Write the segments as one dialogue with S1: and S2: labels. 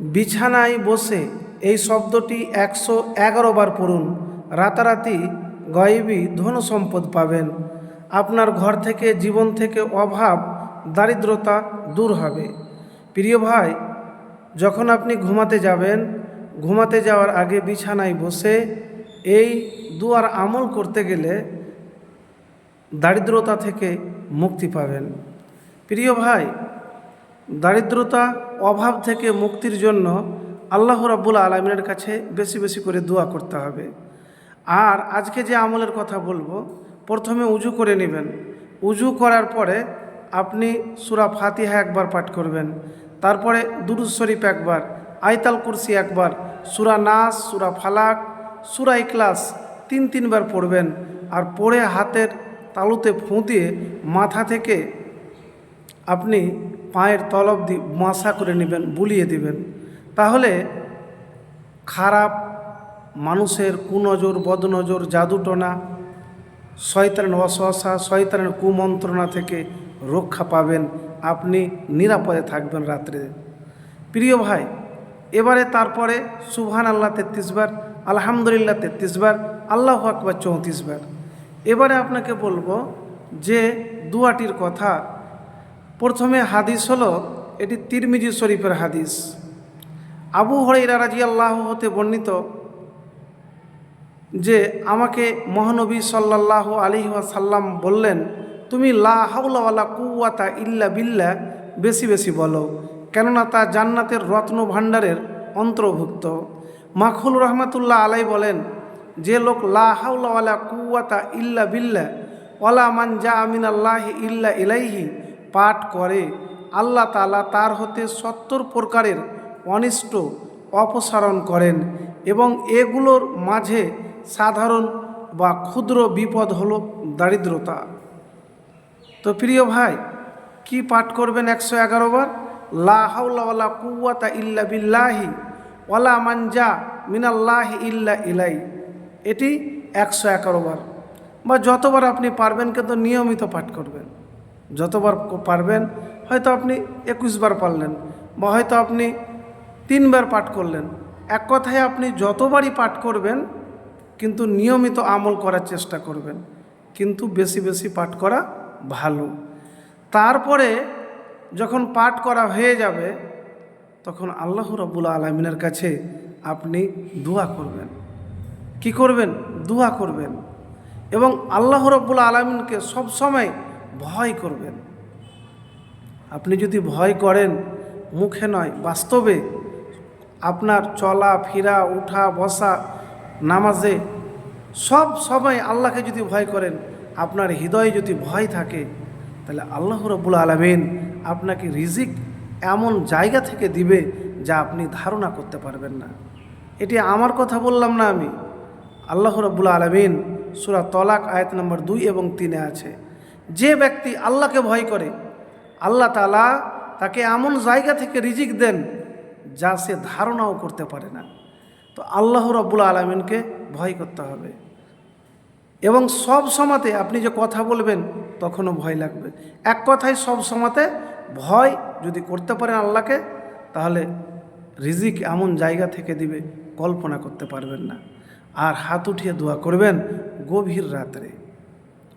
S1: বিছানায় বসে এই শব্দটি একশো এগারো বার পড়ুন। রাতারাতি গয়েবী ধন সম্পদ পাবেন। আপনার ঘর থেকে, জীবন থেকে অভাব, দারিদ্রতা দূর হবে। প্রিয় ভাই, যখন আপনি ঘুমাতে যাবেন, ঘুমাতে যাওয়ার আগে বিছানায় বসে এই দুয়ার আমল করতে গেলে দারিদ্রতা থেকে মুক্তি পাবেন। প্রিয় ভাই দারিদ্রতা, অভাব থেকে মুক্তির জন্য আল্লাহ রাব্বুল আলমিনের কাছে বেশি বেশি করে দোয়া করতে হবে। আর আজকে যে আমলের কথা বলব, প্রথমে উজু করে নেবেন। উজু করার পরে আপনি সুরা ফাতিহা একবার পাঠ করবেন। তারপরে দুরুজ শরীফ একবার, আয়তাল কুরসি একবার, সুরা নাস, সুরা ফালাক, সুরা ইকলাস তিন তিনবার পড়বেন। আর পড়ে হাতের তালুতে ফুঁ দিয়ে মাথা থেকে আপনি পায়ের তলব দি মাসা করে নেবেন, বুলিয়ে দিবেন। তাহলে খারাপ মানুষের কুনজর, বদনজর, জাদুটনা, শয়তানের অসহসা, শয়তানের কুমন্ত্রণা থেকে রক্ষা পাবেন। আপনি নিরাপদে থাকবেন রাত্রে। প্রিয় ভাই, এবারে তারপরে সুবহান আল্লাহ তেত্রিশ বার, আলহামদুলিল্লাহ তেত্রিশ বার, আল্লাহ আকবর চৌত্রিশ বার। এবারে আপনাকে বলব যে, দুয়াটির কথা প্রথমে হাদিস হলো এটি তিরমিজি শরীফের হাদিস। আবু হরাইরা রাজি আল্লাহ হতে বর্ণিত যে আমাকে মহানবী সাল্লাহ আলী সাল্লাম বললেন, তুমি লা হাউলাওয়ালা কুয়াতা ইল্লা বিল্লা বেশি বেশি বলো, কেননা তা জান্নাতের রত্ন ভাণ্ডারের অন্তর্ভুক্ত। মাখুল রহমাতুল্লাহ আলাই বলেন, যে লোক লা কুয়াতা ইল্লা বিল্লা ওয়ালা মান যা আমিন আল্লাহ ইল্লা ইলাইহি পাঠ করে, আল্লাহ তালা তার হতে সত্তর প্রকারের অনিষ্ট অপসারণ করেন এবং এগুলোর মাঝে সাধারণ বা ক্ষুদ্র বিপদ হলো দারিদ্রতা। তো প্রিয় ভাই, কি পাঠ করবেন একশো এগারো বার? লা কুয়াতা ইল্লা বিল্লাহি ওয়ালা মানজা মিনাল্লাহি ইল্লা ইলাই এটি একশো এগারো বার। বা যতবার আপনি পারবেন, কিন্তু নিয়মিত পাঠ করবেন। যতবার পারবেন, হয়তো আপনি একুশ বার পারলেন বা হয়তো আপনি তিনবার পাঠ করলেন। এক কথায় আপনি যতবারই পাঠ করবেন, কিন্তু নিয়মিত আমল করার চেষ্টা করবেন। কিন্তু বেশি বেশি পাঠ করা ভালো। তারপরে যখন পাঠ করা হয়ে যাবে, তখন আল্লাহ রব্বুল আলমিনের কাছে আপনি দোয়া করবেন। কি করবেন? দোয়া করবেন। এবং আল্লাহ রব্বুল আলমিনকে সবসময় ভয় করবেন। আপনি যদি ভয় করেন, মুখে নয়, বাস্তবে আপনার চলা, ফিরা, উঠা, বসা, নামাজে সব সময় আল্লাহকে যদি ভয় করেন, আপনার হৃদয়ে যদি ভয় থাকে, তাহলে আল্লাহ রব্বুল আলমিন আপনাকে রিজিক এমন জায়গা থেকে দিবে যা আপনি ধারণা করতে পারবেন না। এটি আমার কথা বললাম না আমি। আল্লাহ রব্বুল আলমিন সুরা তলাক আয়াত নম্বর দুই এবং তিনে আছে। যে ব্যক্তি আল্লাহকে ভয় করে, আল্লাহ তালা তাকে এমন জায়গা থেকে রিজিক দেন যা সে ধারণাও করতে পারে না। তো আল্লাহ রব্বুল আলমিনকে ভয় করতে হবে। এবং সব সময়তে আপনি যে কথা বলবেন, তখনও ভয় লাগবে। এক কথায় সব সময়তে ভয় যদি করতে পারেন আল্লাহকে, তাহলে রিজিক এমন জায়গা থেকে দিবে, কল্পনা করতে পারবেন না। আর হাত উঠিয়ে দোয়া করবেন গভীর রাত্রে।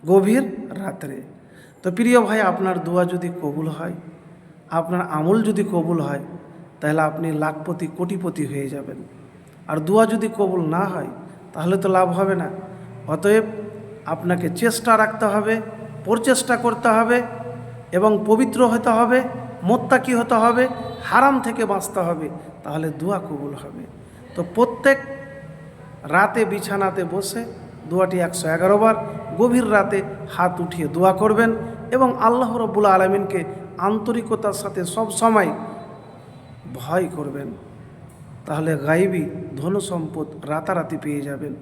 S1: গভীর রাত্রে। তো প্রিয় ভাই, আপনার দোয়া যদি কবুল হয়, আপনার আমল যদি কবুল হয়, তাহলে আপনি লাখপতি, কোটিপতি হয়ে যাবেন। আর দোয়া যদি কবুল না হয়, তাহলে তো লাভ হবে না। অতএব আপনাকে চেষ্টা রাখতে হবে, প্রচেষ্টা করতে হবে এবং পবিত্র হতে হবে, মোত্তাকি হতে হবে, হারাম থেকে বাঁচতে হবে, তাহলে দোয়া কবুল হবে। তো প্রত্যেক রাতে বিছানাতে বসে দোয়াটি একশো এগারো বার গভীর রাতে হাত উঠিয়ে দোয়া করবেন এবং আল্লাহ রব্বুল আলমিনকে আন্তরিকতার সাথে সব সময় ভয় করবেন। তাহলে গাইবি ধন সম্পদ রাতারাতি পেয়ে যাবেন।